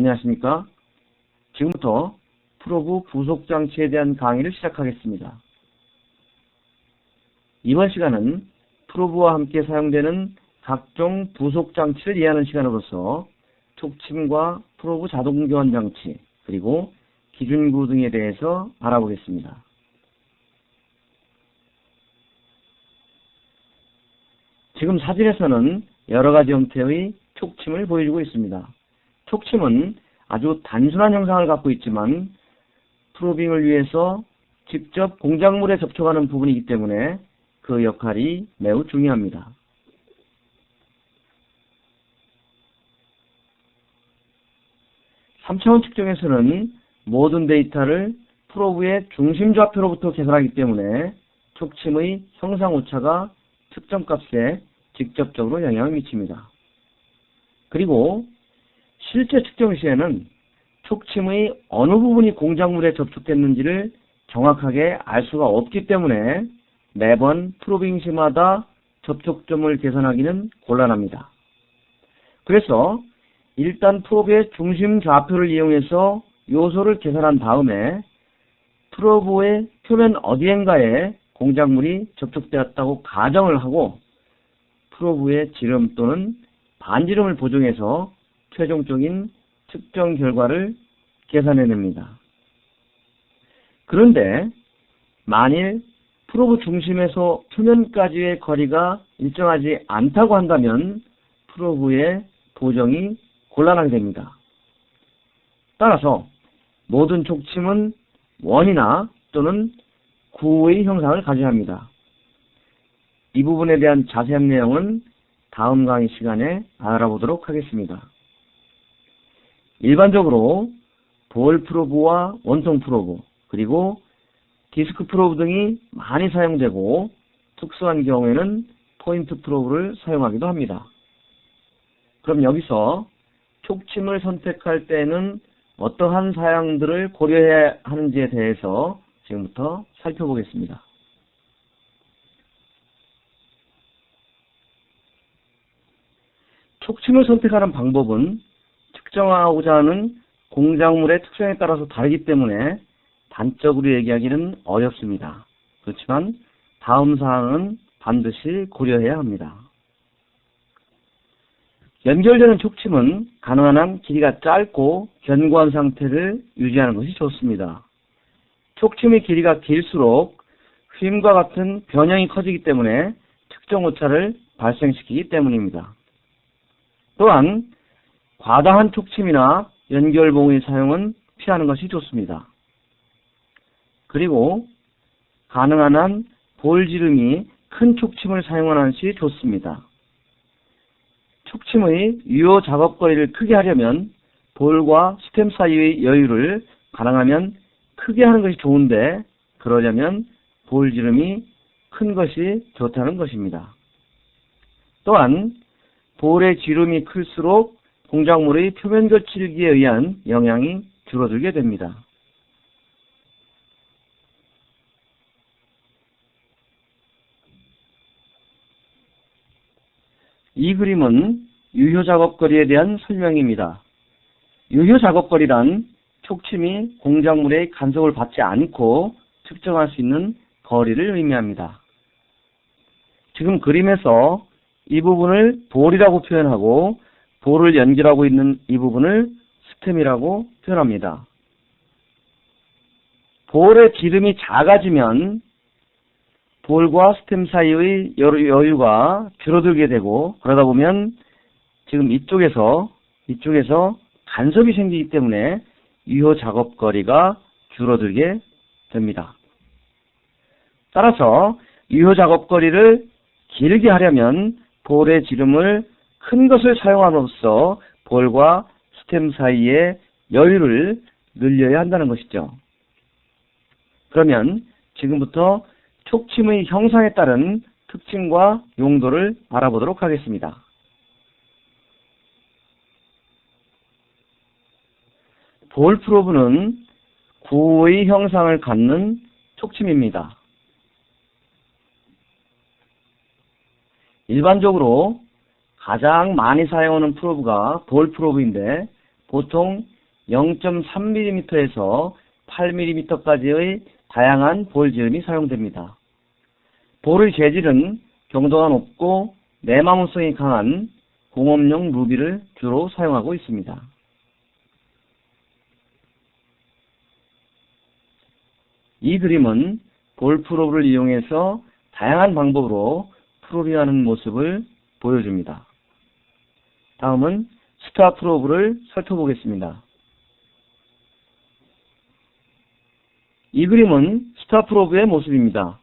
안녕하십니까? 지금부터 프로브 부속 장치에 대한 강의를 시작하겠습니다. 이번 시간은 프로브와 함께 사용되는 각종 부속 장치를 이해하는 시간으로서 촉침과 프로브 자동 교환 장치, 그리고 기준구 등에 대해서 알아보겠습니다. 지금 사진에서는 여러 가지 형태의 촉침을 보여주고 있습니다. 촉침은 아주 단순한 형상을 갖고 있지만 프로빙을 위해서 직접 공작물에 접촉하는 부분이기 때문에 그 역할이 매우 중요합니다. 삼차원 측정에서는 모든 데이터를 프로브의 중심 좌표로부터 계산하기 때문에 촉침의 형상 오차가 측정값에 직접적으로 영향을 미칩니다. 그리고 실제 측정 시에는 촉침의 어느 부분이 공작물에 접촉됐는지를 정확하게 알 수가 없기 때문에 매번 프로빙 시마다 접촉점을 계산하기는 곤란합니다. 그래서 일단 프로브의 중심 좌표를 이용해서 요소를 계산한 다음에 프로브의 표면 어디엔가에 공작물이 접촉되었다고 가정을 하고 프로브의 지름 또는 반지름을 보정해서 최종적인 측정 결과를 계산해냅니다. 그런데 만일 프로브 중심에서 표면까지의 거리가 일정하지 않다고 한다면 프로브의 보정이 곤란하게 됩니다. 따라서 모든 촉침은 원이나 또는 구의 형상을 가져야 합니다. 이 부분에 대한 자세한 내용은 다음 강의 시간에 알아보도록 하겠습니다. 일반적으로 볼 프로브와 원통 프로브 그리고 디스크 프로브 등이 많이 사용되고 특수한 경우에는 포인트 프로브를 사용하기도 합니다. 그럼 여기서 촉침을 선택할 때는 어떠한 사양들을 고려해야 하는지에 대해서 지금부터 살펴보겠습니다. 촉침을 선택하는 방법은 특정하고자 하는 공작물의 특성에 따라서 다르기 때문에 단적으로 얘기하기는 어렵습니다. 그렇지만 다음 사항은 반드시 고려해야 합니다. 연결되는 촉침은 가능한 한 길이가 짧고 견고한 상태를 유지하는 것이 좋습니다. 촉침의 길이가 길수록 휨과 같은 변형이 커지기 때문에 특정 오차를 발생시키기 때문입니다. 또한 과다한 촉침이나 연결봉의 사용은 피하는 것이 좋습니다. 그리고 가능한 한 볼지름이 큰 촉침을 사용하는 것이 좋습니다. 촉침의 유효 작업거리를 크게 하려면 볼과 스템 사이의 여유를 가능하면 크게 하는 것이 좋은데 그러려면 볼지름이 큰 것이 좋다는 것입니다. 또한 볼의 지름이 클수록 공작물의 표면 거칠기에 의한 영향이 줄어들게 됩니다. 이 그림은 유효 작업거리에 대한 설명입니다. 유효 작업거리란 촉침이 공작물의 간섭을 받지 않고 측정할 수 있는 거리를 의미합니다. 지금 그림에서 이 부분을 볼이라고 표현하고 볼을 연결하고 있는 이 부분을 스템이라고 표현합니다. 볼의 지름이 작아지면 볼과 스템 사이의 여유가 줄어들게 되고 그러다 보면 지금 이쪽에서 이쪽에서 간섭이 생기기 때문에 유효 작업 거리가 줄어들게 됩니다. 따라서 유효 작업 거리를 길게 하려면 볼의 지름을 큰 것을 사용함으로써 볼과 스템 사이의 여유를 늘려야 한다는 것이죠. 그러면 지금부터 촉침의 형상에 따른 특징과 용도를 알아보도록 하겠습니다. 볼 프로브는 구의 형상을 갖는 촉침입니다. 일반적으로 가장 많이 사용하는 프로브가 볼 프로브인데 보통 0.3mm에서 8mm까지의 다양한 볼 지름이 사용됩니다. 볼의 재질은 경도가 높고 내마모성이 강한 공업용 루비를 주로 사용하고 있습니다. 이 그림은 볼 프로브를 이용해서 다양한 방법으로 프로비하는 모습을 보여줍니다. 다음은 스타 프로브를 살펴보겠습니다. 이 그림은 스타 프로브의 모습입니다.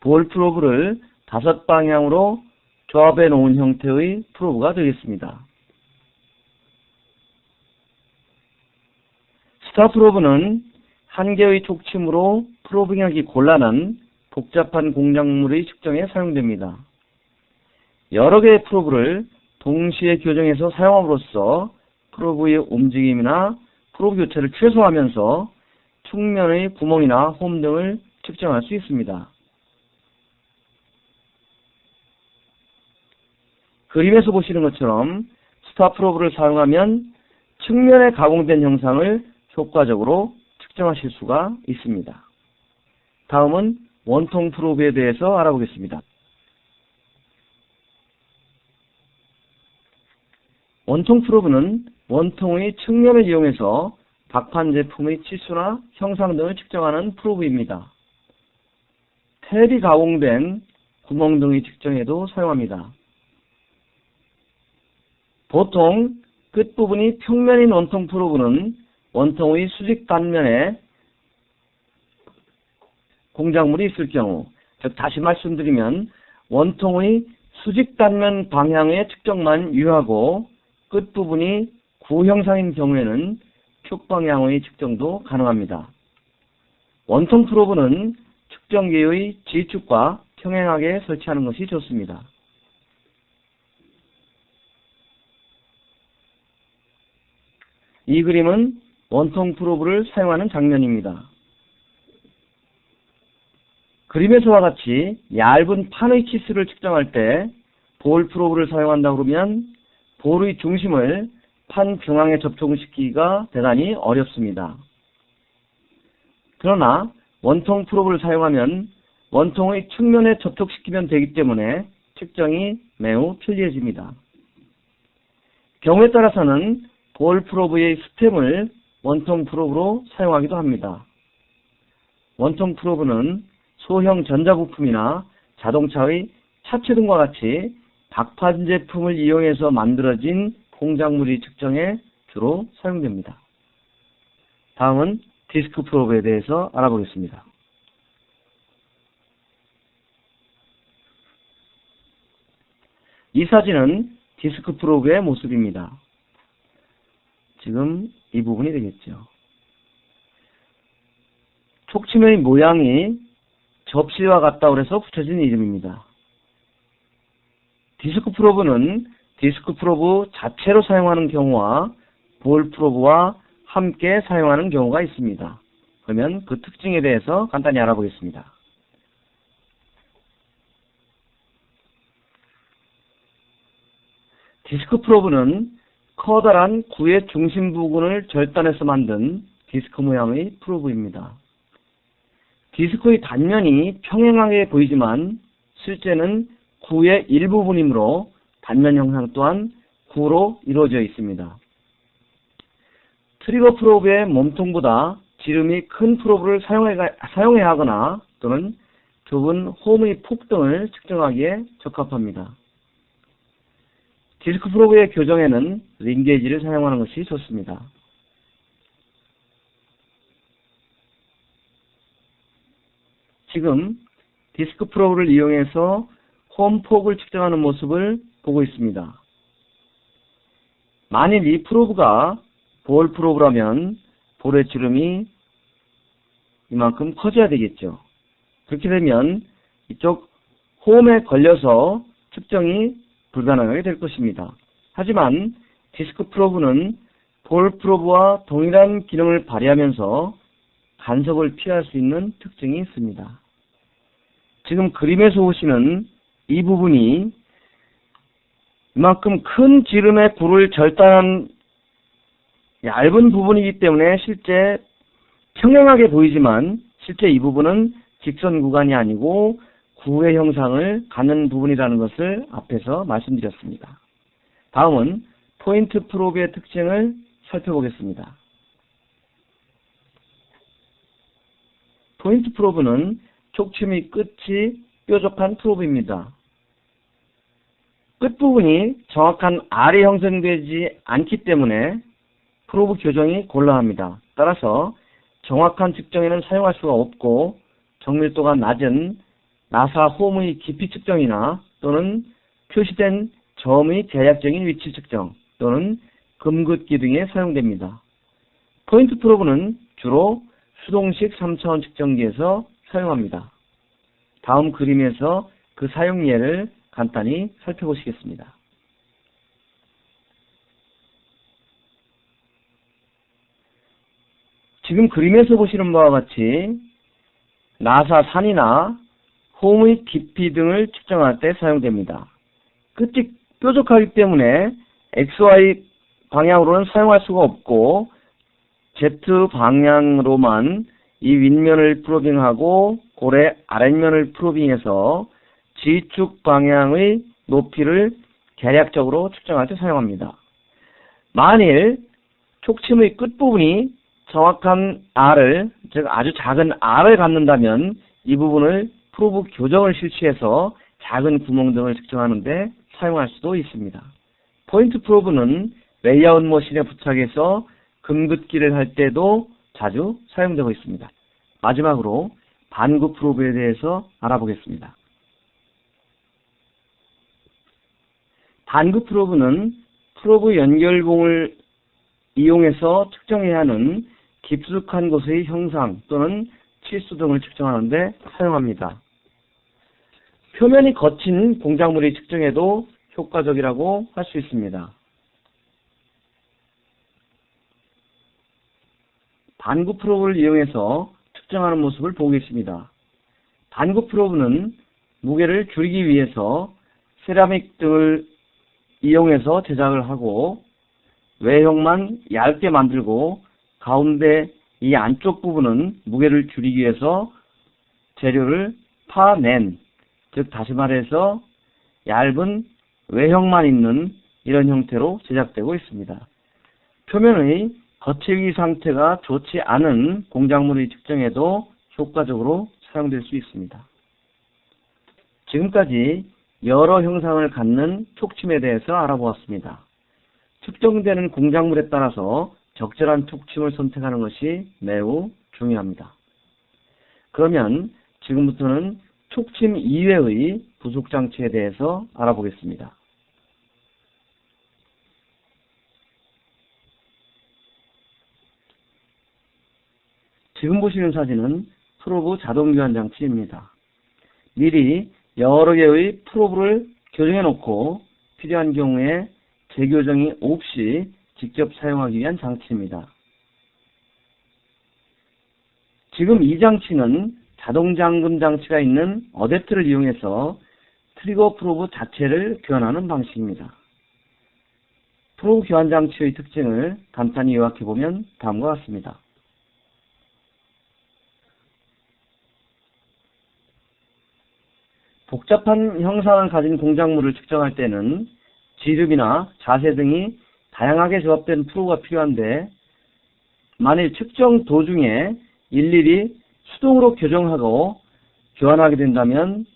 볼 프로브를 다섯 방향으로 조합해 놓은 형태의 프로브가 되겠습니다. 스타 프로브는 한 개의 촉침으로 프로빙하기 곤란한 복잡한 공작물의 측정에 사용됩니다. 여러 개의 프로브를 동시에 교정해서 사용함으로써 프로브의 움직임이나 프로브 교체를 최소화하면서 측면의 구멍이나 홈 등을 측정할 수 있습니다. 그림에서 보시는 것처럼 스타 프로브를 사용하면 측면에 가공된 형상을 효과적으로 측정하실 수가 있습니다. 다음은 원통 프로브에 대해서 알아보겠습니다. 원통 프로브는 원통의 측면을 이용해서 박판 제품의 치수나 형상 등을 측정하는 프로브입니다. 탭이 가공된 구멍 등의 측정에도 사용합니다. 보통 끝부분이 평면인 원통 프로브는 원통의 수직 단면에 공작물이 있을 경우, 즉 다시 말씀드리면 원통의 수직 단면 방향의 측정만 유효하고 끝부분이 구형상인 경우에는 축 방향의 측정도 가능합니다. 원통 프로브는 측정기의 G축과 평행하게 설치하는 것이 좋습니다. 이 그림은 원통 프로브를 사용하는 장면입니다. 그림에서와 같이 얇은 판의 치수를 측정할 때 볼 프로브를 사용한다 그러면 볼의 중심을 판 중앙에 접촉시키기가 대단히 어렵습니다. 그러나 원통 프로브를 사용하면 원통의 측면에 접촉시키면 되기 때문에 측정이 매우 편리해집니다. 경우에 따라서는 볼 프로브의 스템을 원통 프로브로 사용하기도 합니다. 원통 프로브는 소형 전자부품이나 자동차의 차체 등과 같이 박판 제품을 이용해서 만들어진 공작물이 측정에 주로 사용됩니다. 다음은 디스크 프로브에 대해서 알아보겠습니다. 이 사진은 디스크 프로브의 모습입니다. 지금 이 부분이 되겠죠. 촉침의 모양이 접시와 같다고 해서 붙여진 이름입니다. 디스크 프로브는 디스크 프로브 자체로 사용하는 경우와 볼 프로브와 함께 사용하는 경우가 있습니다. 그러면 그 특징에 대해서 간단히 알아보겠습니다. 디스크 프로브는 커다란 구의 중심 부분을 절단해서 만든 디스크 모양의 프로브입니다. 디스크의 단면이 평행하게 보이지만 실제는 구의 일부분이므로 단면 형상 또한 구로 이루어져 있습니다. 트리거 프로브의 몸통보다 지름이 큰 프로브를 사용해야 하거나 또는 좁은 홈의 폭 등을 측정하기에 적합합니다. 디스크 프로브의 교정에는 링게이지를 사용하는 것이 좋습니다. 지금 디스크 프로브를 이용해서 홈폭을 측정하는 모습을 보고 있습니다. 만일 이 프로브가 볼 프로브라면 볼의 주름이 이만큼 커져야 되겠죠. 그렇게 되면 이쪽 홈에 걸려서 측정이 불가능하게 될 것입니다. 하지만 디스크 프로브는 볼 프로브와 동일한 기능을 발휘하면서 간섭을 피할 수 있는 특징이 있습니다. 지금 그림에서 보시는 이 부분이 이만큼 큰 지름의 굴을 절단한 얇은 부분이기 때문에 실제 평행하게 보이지만 실제 이 부분은 직선 구간이 아니고 구의 형상을 갖는 부분이라는 것을 앞에서 말씀드렸습니다. 다음은 포인트 프로브의 특징을 살펴보겠습니다. 포인트 프로브는 촉침의 끝이 뾰족한 프로브입니다. 끝부분이 정확한 R이 형성되지 않기 때문에 프로브 교정이 곤란합니다. 따라서 정확한 측정에는 사용할 수가 없고 정밀도가 낮은 나사 홈의 깊이 측정이나 또는 표시된 점의 대략적인 위치 측정 또는 금긋기 등에 사용됩니다. 포인트 프로브는 주로 수동식 3차원 측정기에서 사용합니다. 다음 그림에서 그 사용 예를 간단히 살펴보시겠습니다. 지금 그림에서 보시는 바와 같이 나사 산이나 홈의 깊이 등을 측정할 때 사용됩니다. 끝이 뾰족하기 때문에 XY 방향으로는 사용할 수가 없고 Z 방향으로만 이 윗면을 프로빙하고 고래 아랫면을 프로빙해서 G축 방향의 높이를 계략적으로 측정할 때 사용합니다. 만일 촉침의 끝부분이 정확한 R을, 즉 아주 작은 R을 갖는다면 이 부분을 프로브 교정을 실시해서 작은 구멍 등을 측정하는데 사용할 수도 있습니다. 포인트 프로브는 레이아웃 머신에 부착해서 금긋기를 할 때도 자주 사용되고 있습니다. 마지막으로 반구 프로브에 대해서 알아보겠습니다. 반구 프로브는 프로브 연결봉을 이용해서 측정해야 하는 깊숙한 곳의 형상 또는 치수 등을 측정하는데 사용합니다. 표면이 거친 공작물의 측정에도 효과적이라고 할 수 있습니다. 반구 프로브를 이용해서 측정하는 모습을 보고 계십니다. 반구 프로브는 무게를 줄이기 위해서 세라믹 등을 이용해서 제작을 하고 외형만 얇게 만들고 가운데 이 안쪽 부분은 무게를 줄이기 위해서 재료를 파낸 즉 다시 말해서 얇은 외형만 있는 이런 형태로 제작되고 있습니다. 표면의 거칠기 상태가 좋지 않은 공작물의 측정에도 효과적으로 사용될 수 있습니다. 지금까지 여러 형상을 갖는 촉침에 대해서 알아보았습니다. 측정되는 공작물에 따라서 적절한 촉침을 선택하는 것이 매우 중요합니다. 그러면 지금부터는 촉침 이외의 부속 장치에 대해서 알아보겠습니다. 지금 보시는 사진은 프로브 자동 교환 장치입니다. 미리 여러 개의 프로브를 교정해 놓고 필요한 경우에 재교정이 없이 직접 사용하기 위한 장치입니다. 지금 이 장치는 자동 잠금 장치가 있는 어댑터를 이용해서 트리거 프로브 자체를 교환하는 방식입니다. 프로브 교환 장치의 특징을 간단히 요약해 보면 다음과 같습니다. 복잡한 형상을 가진 공작물을 측정할 때는 지름이나 자세 등이 다양하게 조합된 프로가 필요한데 만일 측정 도중에 일일이 수동으로 교정하고 교환하게 된다면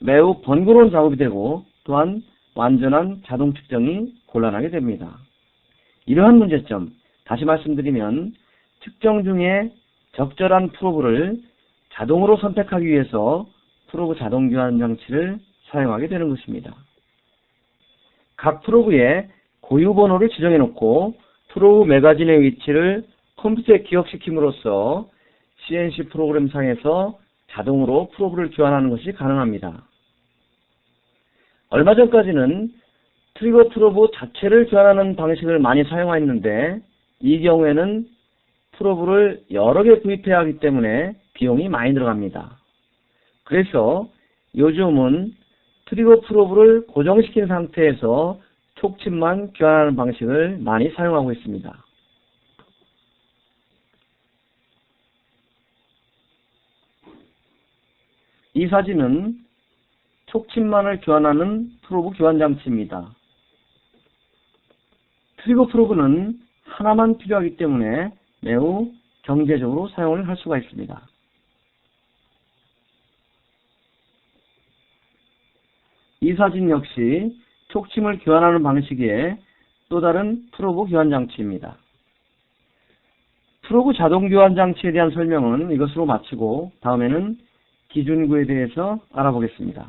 매우 번거로운 작업이 되고 또한 완전한 자동 측정이 곤란하게 됩니다. 이러한 문제점, 다시 말씀드리면 측정 중에 적절한 프로브를 자동으로 선택하기 위해서 프로브 자동 교환 장치를 사용하게 되는 것입니다. 각 프로브에 고유 번호를 지정해 놓고 프로브 매거진의 위치를 컴퓨터에 기억시킴으로써 CNC 프로그램 상에서 자동으로 프로브를 교환하는 것이 가능합니다. 얼마 전까지는 트리거 프로브 자체를 교환하는 방식을 많이 사용했는데 이 경우에는 프로브를 여러 개 구입해야 하기 때문에 비용이 많이 들어갑니다. 그래서 요즘은 트리거 프로브를 고정시킨 상태에서 촉진만 교환하는 방식을 많이 사용하고 있습니다. 이 사진은 촉침만을 교환하는 프로브 교환 장치입니다. 트리거 프로브는 하나만 필요하기 때문에 매우 경제적으로 사용을 할 수가 있습니다. 이 사진 역시 촉침을 교환하는 방식의 또 다른 프로브 교환 장치입니다. 프로브 자동 교환 장치에 대한 설명은 이것으로 마치고 다음에는 기준구에 대해서 알아보겠습니다.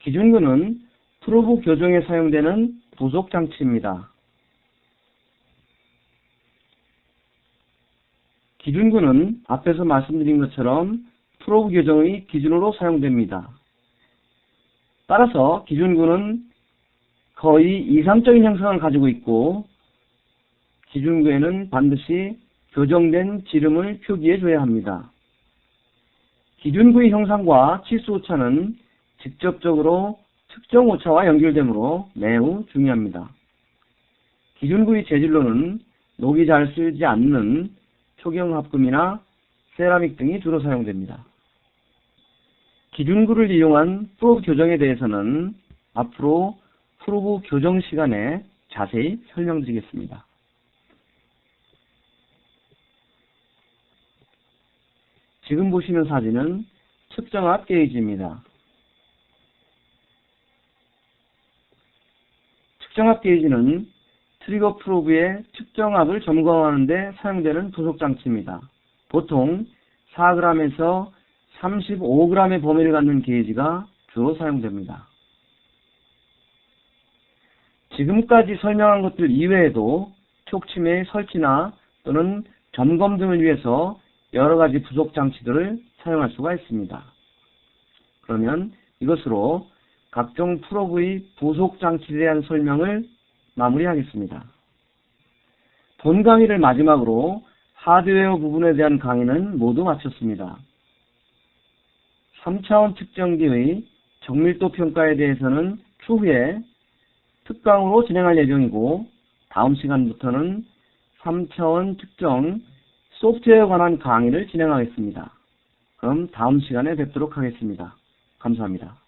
기준구는 프로브 교정에 사용되는 부속 장치입니다. 기준구는 앞에서 말씀드린 것처럼 프로브 교정의 기준으로 사용됩니다. 따라서 기준구는 거의 이상적인 형상을 가지고 있고 기준구에는 반드시 교정된 지름을 표기해 줘야 합니다. 기준구의 형상과 치수 오차는 직접적으로 특정 오차와 연결되므로 매우 중요합니다. 기준구의 재질로는 녹이 잘 쓰지 않는 초경합금이나 세라믹 등이 주로 사용됩니다. 기준구를 이용한 프로브 교정에 대해서는 앞으로 프로브 교정 시간에 자세히 설명드리겠습니다. 지금 보시는 사진은 측정압 게이지입니다. 측정압 게이지는 트리거 프로브의 측정압을 점검하는 데 사용되는 부속 장치입니다. 보통 4g에서 35g의 범위를 갖는 게이지가 주로 사용됩니다. 지금까지 설명한 것들 이외에도 촉침의 설치나 또는 점검 등을 위해서 여러 가지 부속 장치들을 사용할 수가 있습니다. 그러면 이것으로 각종 프로브의 부속 장치에 대한 설명을 마무리하겠습니다. 본 강의를 마지막으로 하드웨어 부분에 대한 강의는 모두 마쳤습니다. 3차원 측정기의 정밀도 평가에 대해서는 추후에 특강으로 진행할 예정이고 다음 시간부터는 3차원 측정 소프트웨어에 관한 강의를 진행하겠습니다. 그럼 다음 시간에 뵙도록 하겠습니다. 감사합니다.